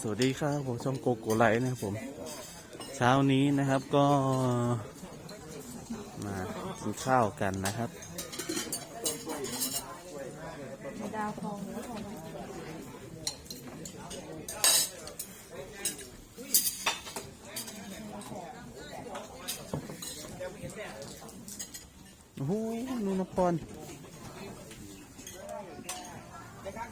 สวัสดีครับผมช่องโกโกไลท์นะครับผม เช้านี้นะครับก็มากินข้าวกันนะครับดาวทองหรือว่าทองโอ้โหนูนปอนเอา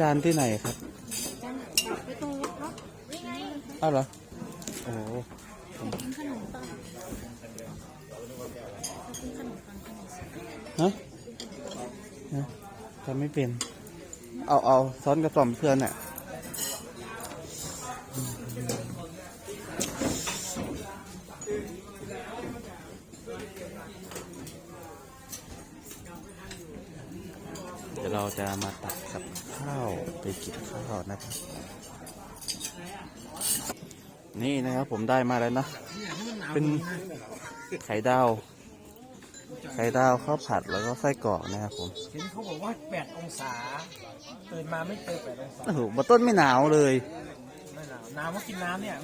จานที่ไหนครับไปตรงรถเนาะนี่ไงอ้าวเหรอ โอ้โหกินขนมปังกินขนมปังขนมฮะฮะทำไม่เป็น เอาเอาซ้อนกระป๋อมเพื่อนน่ะเดี๋ยวเราจะมาตักกับข้าวไปกินข้าวนะครับ นี่นะครับผมได้มาแล้วนะ เป็นไข่ดาว ไข่ดาวข้าวผัดแล้วก็ไส้กรอกนะครับผมเห็นเขาบอกว่า 8 องศาตื่นมาไม่เจอ8องศาโอ้โหบนต้นไม่หนาวเลย ไม่หนาวน้ำว่ากินน้ำเนี่ย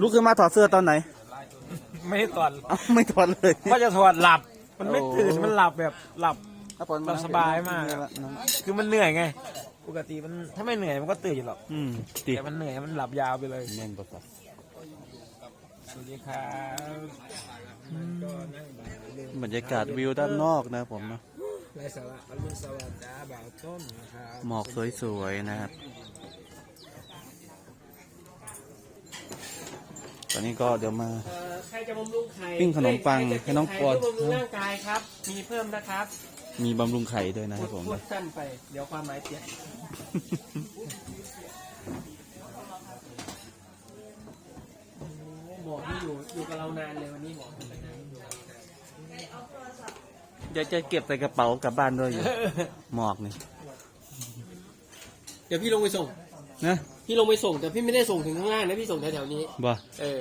ลุกขึ้นมาถอดเสื้อตอนไหน ไม่ให้ตอนเอ้าไม่ถอดเลยว่าจะถอดหลับ มันไม่โอ้ตื่น มันหลับแบบหลับถ้าผลหลับสบายมากครับคือมันเหนื่อยไง ปกติมันถ้าไม่เหนื่อยมันก็ตื่นอยู่หรอก อืมติแต่มันเหนื่อยมันหลับยาวไปเลยเน่นประสาทสวัสดีครับ บรรยากาศวิวด้านนอกนะผมนะไรสาระอรุณสวัสดิ์จ้าบ่าวต้นนะครับหมอกสวยๆนะครับ ตอนนี้ก็เดี๋ยวมา เอ่อใครจะบำรุงไข่ปิ้งขนมปังใครจะให้น้องปอนไข่เพื่บำรุงร่างกายครับ มีเพิ่มนะครับมีบำรุงไข่ด้วยนะคพูรัดบผมพูดนะสั้นไป เดี๋ยวความหมายเปลี่ยนโอ้หมอที่อยู่อยู่กับเรานานเลยวันนี้หมอ เป็นไงอยากจะเก็บใส่กระเป๋ากลับบ้านด้วยอยู่ หมอกนี่เดี๋ยวพี่ลงไปส่ง นะพี่ลงไปส่งแต่พี่ไม่ได้ส่งถึงข้างล่างนะพี่ส่งแถวๆนี้ บ่เออ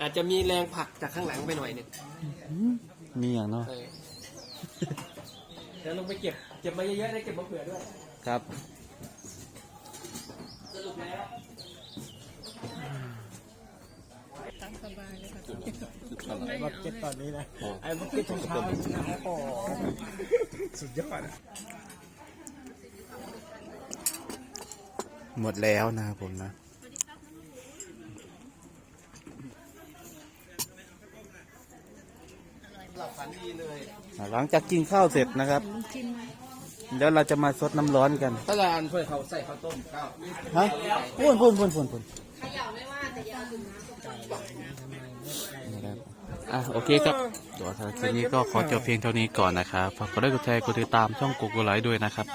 อาจจะมีแรงผลักจากข้างหลังไปหน่อยหนึงมีอย่างเนาะเออเดี๋ยวลงไปเก็บเก็บมาเยอะๆได้เก็บมาเผื่อด้วย ครับ สรุปแล้ว ตามสบายเลยค่ะ บักเก็ตตอนนี้นะไอ้บักเก็ตของเช้านะโอ้โหสุดยอดอะหมดแล้วนะครับผมนะ หลังจากกินข้าวเสร็จนะครับกินไหมแล้วเราจะมาซดน้ำร้อนกันถ้าจานเพื่อเขาใส่ข้าวต้มข้าวฮะพูนพูนพูนพูนพูนนะครับ อะโอเคครับเดี๋ยวทางคลิปนี้ก็ขอจบเพียงเท่านี้ก่อนนะครับฝากกดไลค์กดแชร์กดติดตามช่องกูกูไลด์ด้วยนะครับ